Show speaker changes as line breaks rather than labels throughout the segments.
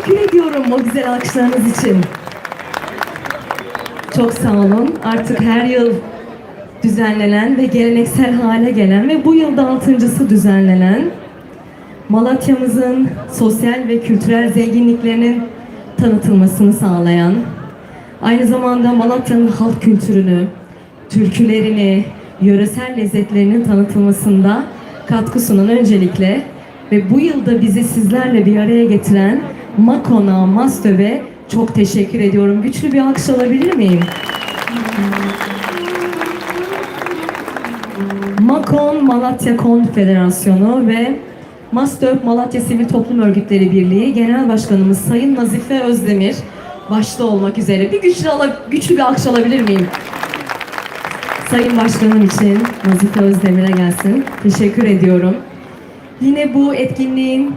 Teşekkür ediyorum o güzel alkışlarınız için. Çok sağ olun. Artık her yıl düzenlenen ve geleneksel hale gelen ve bu yılda altıncısı düzenlenen Malatya'mızın sosyal ve kültürel zenginliklerinin tanıtılmasını sağlayan, aynı zamanda Malatya'nın halk kültürünü, türkülerini, yöresel lezzetlerinin tanıtılmasında katkı sunan öncelikle ve bu yılda bizi sizlerle bir araya getiren Makona Mastöv'e çok teşekkür ediyorum. Güçlü bir alkış alabilir miyim? Makon Malatya Konfederasyonu ve Mastök Malatya Sivil Toplum Örgütleri Birliği Genel Başkanımız Sayın Nazife Özdemir başta olmak üzere bir güçlü, güçlü bir alkış alabilir miyim? Sayın Başkanım için Nazife Özdemir'e gelsin. Teşekkür ediyorum. Yine bu etkinliğin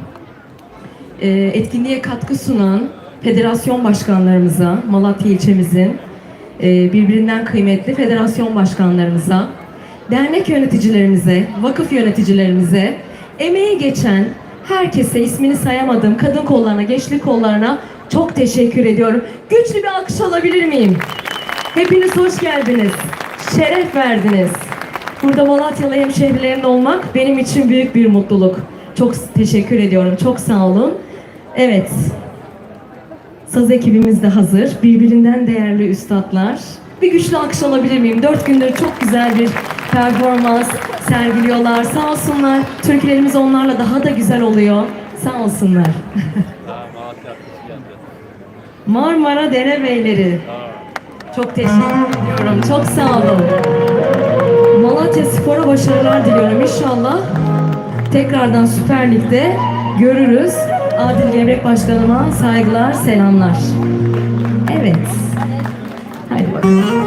etkinliğe katkı sunan federasyon başkanlarımıza, Malatya ilçemizin e, birbirinden kıymetli federasyon başkanlarımıza, dernek yöneticilerimize, vakıf yöneticilerimize, emeği geçen herkese ismini sayamadığım kadın kollarına, gençlik kollarına çok teşekkür ediyorum. Güçlü bir alkış alabilir miyim? Hepiniz hoş geldiniz. Şeref verdiniz. Burada Malatyalı hemşehrilerin olmak benim için büyük bir mutluluk. Çok teşekkür ediyorum. Çok sağ olun. Evet. Saz ekibimiz de hazır. Birbirinden değerli üstadlar. Bir güçlü alkış alabilir miyim? Dört gündür çok güzel bir performans sergiliyorlar. Sağ olsunlar. Türkülerimiz onlarla daha da güzel oluyor. Sağ olsunlar. Marmara Derebeyleri. Çok teşekkür ediyorum. Çok sağ olun. Malatya Spor'a başarılar diliyorum. İnşallah tekrardan Süper Lig'de görürüz. Adil Gevrek Başkanıma saygılar, selamlar. Evet. Haydi bakalım.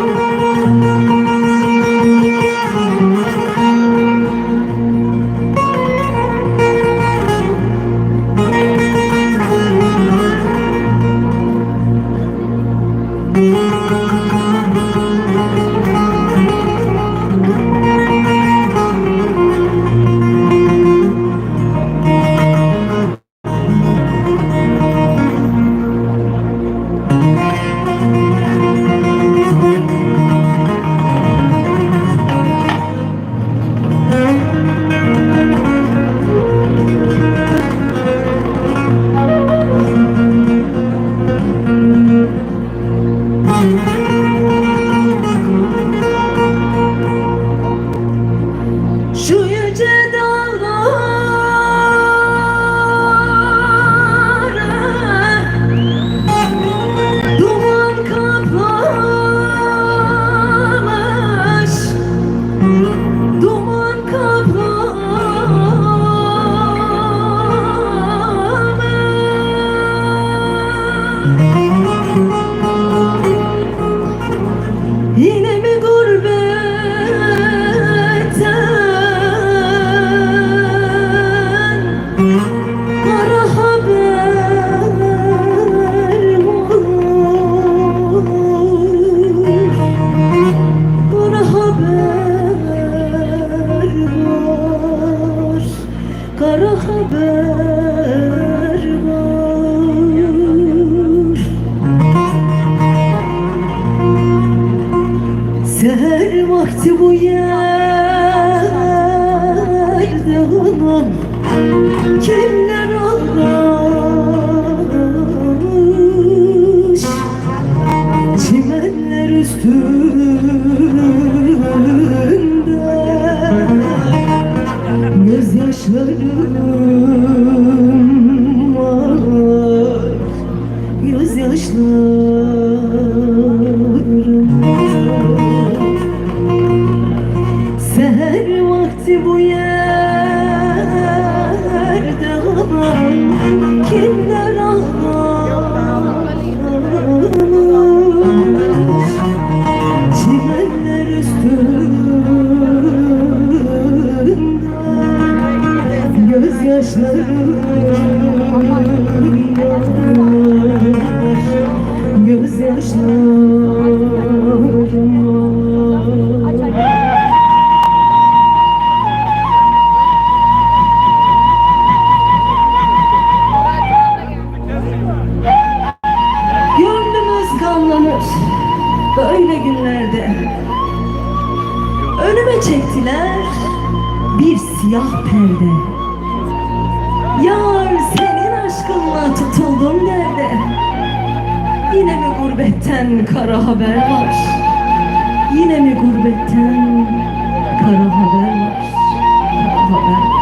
Babam nerede? Yine mi gurbetten kara haber var? Yine mi gurbetten kara haber var? Kara haber var.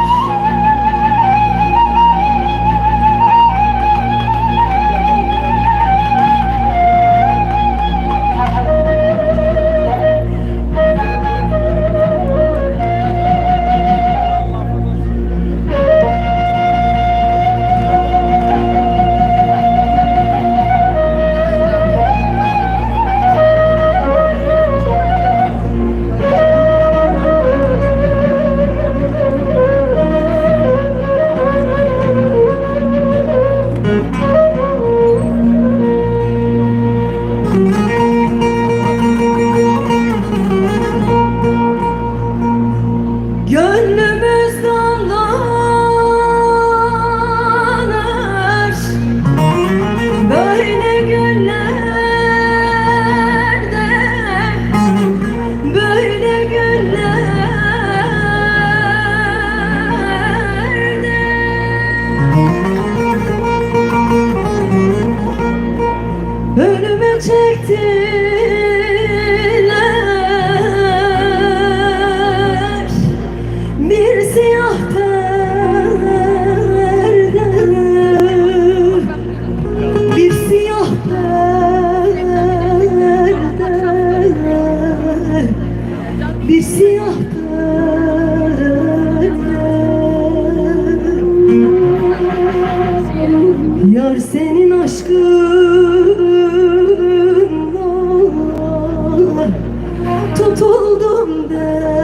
Thank you. tutuldum de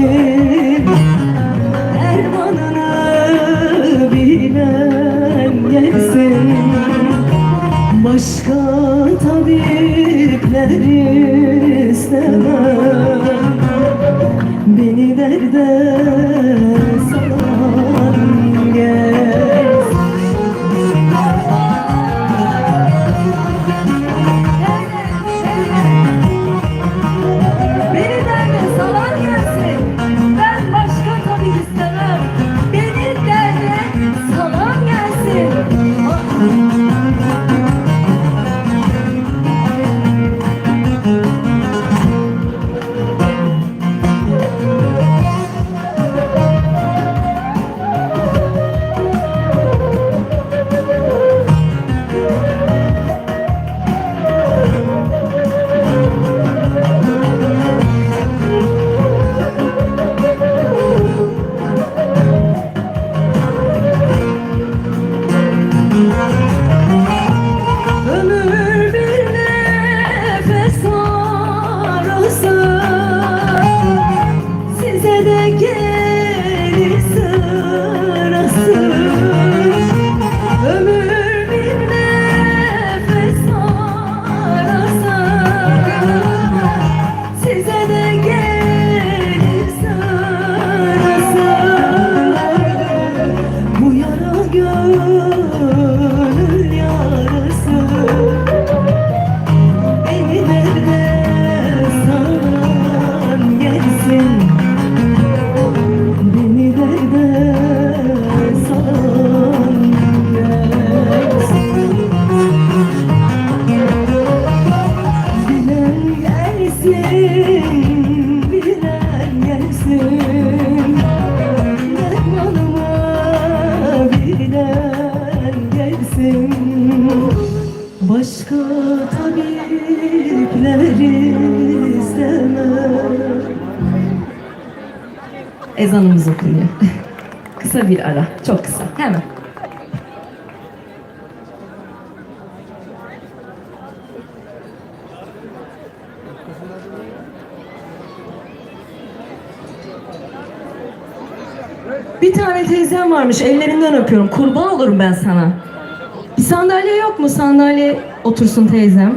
Yeah. Kısa bir ara, çok kısa. Hemen. Bir tane teyzem varmış, ellerinden öpüyorum. Kurban olurum ben sana. Bir sandalye yok mu? Sandalye otursun teyzem.